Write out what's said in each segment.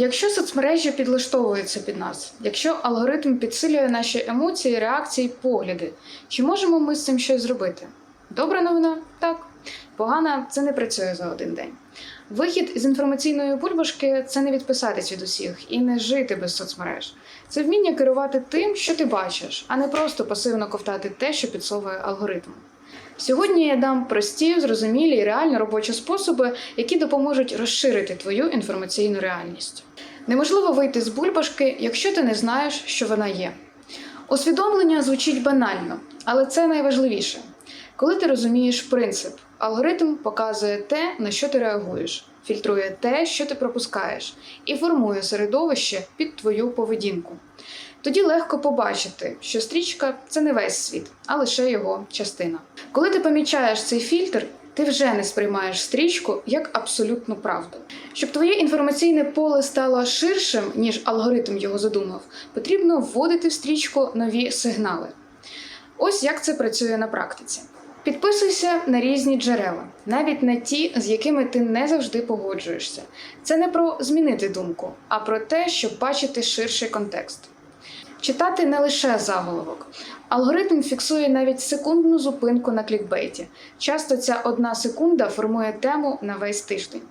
Якщо соцмережі підлаштовуються під нас, якщо алгоритм підсилює наші емоції, реакції, погляди, чи можемо ми з цим щось зробити? Добра новина так. Погана це не працює за один день. Вихід з інформаційної бульбашки це не відписатись від усіх і не жити без соцмереж. Це вміння керувати тим, що ти бачиш, а не просто пасивно ковтати те, що підсовує алгоритм. Сьогодні я дам прості, зрозумілі і реально робочі способи, які допоможуть розширити твою інформаційну реальність. Неможливо вийти з бульбашки, якщо ти не знаєш, що вона є. Усвідомлення звучить банально, але це найважливіше. Коли ти розумієш принцип, алгоритм показує те, на що ти реагуєш, фільтрує те, що ти пропускаєш, і формує середовище під твою поведінку. Тоді легко побачити, що стрічка це не весь світ, а лише його частина. Коли ти помічаєш цей фільтр, ти вже не сприймаєш стрічку як абсолютну правду. Щоб твоє інформаційне поле стало ширшим, ніж алгоритм його задумав, потрібно вводити в стрічку нові сигнали. Ось як це працює на практиці. Підписуйся на різні джерела, навіть на ті, з якими ти не завжди погоджуєшся. Це не про змінити думку, а про те, щоб бачити ширший контекст. Читати не лише заголовок. Алгоритм фіксує навіть секундну зупинку на клікбейті. Часто ця одна секунда формує тему на весь тиждень.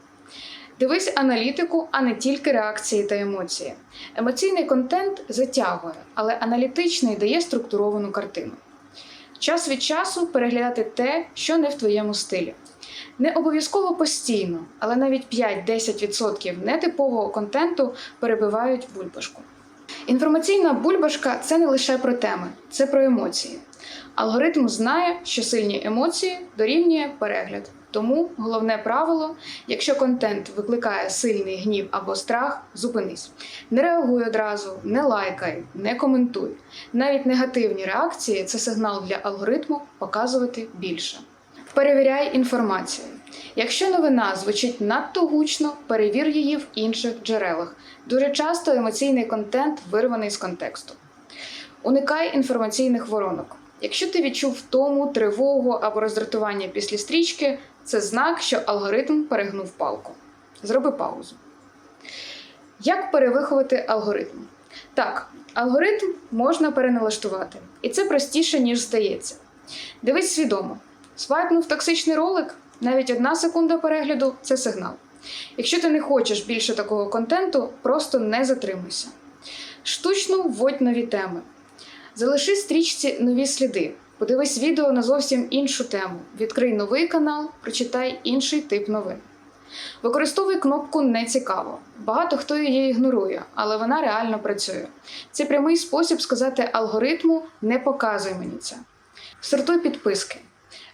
Дивись аналітику, а не тільки реакції та емоції. Емоційний контент затягує, але аналітичний дає структуровану картину. Час від часу переглядати те, що не в твоєму стилі. Не обов'язково постійно, але навіть 5-10% нетипового контенту перебивають бульбашку. Інформаційна бульбашка це не лише про теми, це про емоції. Алгоритм знає, що сильні емоції дорівнює перегляд. Тому головне правило: якщо контент викликає сильний гнів або страх, зупинись. Не реагуй одразу, не лайкай, не коментуй. Навіть негативні реакції це сигнал для алгоритму показувати більше. Перевіряй інформацію. Якщо новина звучить надто гучно, перевір її в інших джерелах. Дуже часто емоційний контент вирваний з контексту. Уникай інформаційних воронок. Якщо ти відчув втому, тривогу або роздратування після стрічки, це знак, що алгоритм перегнув палку. Зроби паузу. Як перевиховати алгоритм? Так, алгоритм можна переналаштувати, і це простіше, ніж здається. Дивись свідомо. Свайпнув токсичний ролик, навіть одна секунда перегляду це сигнал. Якщо ти не хочеш більше такого контенту, просто не затримуйся. Штучно вводь нові теми. Залиши стрічці нові сліди. Подивись відео на зовсім іншу тему. Відкрий новий канал, прочитай інший тип новин. Використовуй кнопку Не цікаво. Багато хто її ігнорує, але вона реально працює. Це прямий спосіб сказати алгоритму Не показуй мені це. Сортуй підписки.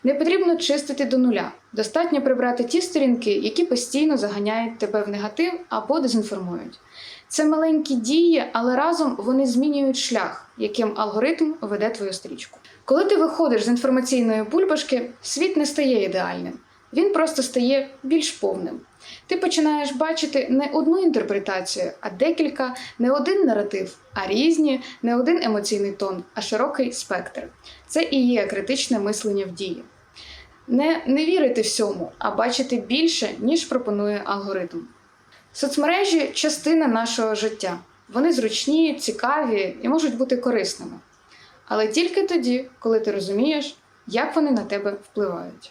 Не потрібно чистити до нуля. Достатньо прибрати ті сторінки, які постійно заганяють тебе в негатив або дезінформують. Це маленькі дії, але разом вони змінюють шлях, яким алгоритм веде твою стрічку. Коли ти виходиш з інформаційної бульбашки, світ не стає ідеальним, він просто стає більш повним. Ти починаєш бачити не одну інтерпретацію, а декілька, не один наратив, а різні, не один емоційний тон, а широкий спектр. Це і є критичне мислення в дії. Не, не вірити всьому, а бачити більше, ніж пропонує алгоритм. Соцмережі частина нашого життя. Вони зручні, цікаві і можуть бути корисними. Але тільки тоді, коли ти розумієш, як вони на тебе впливають.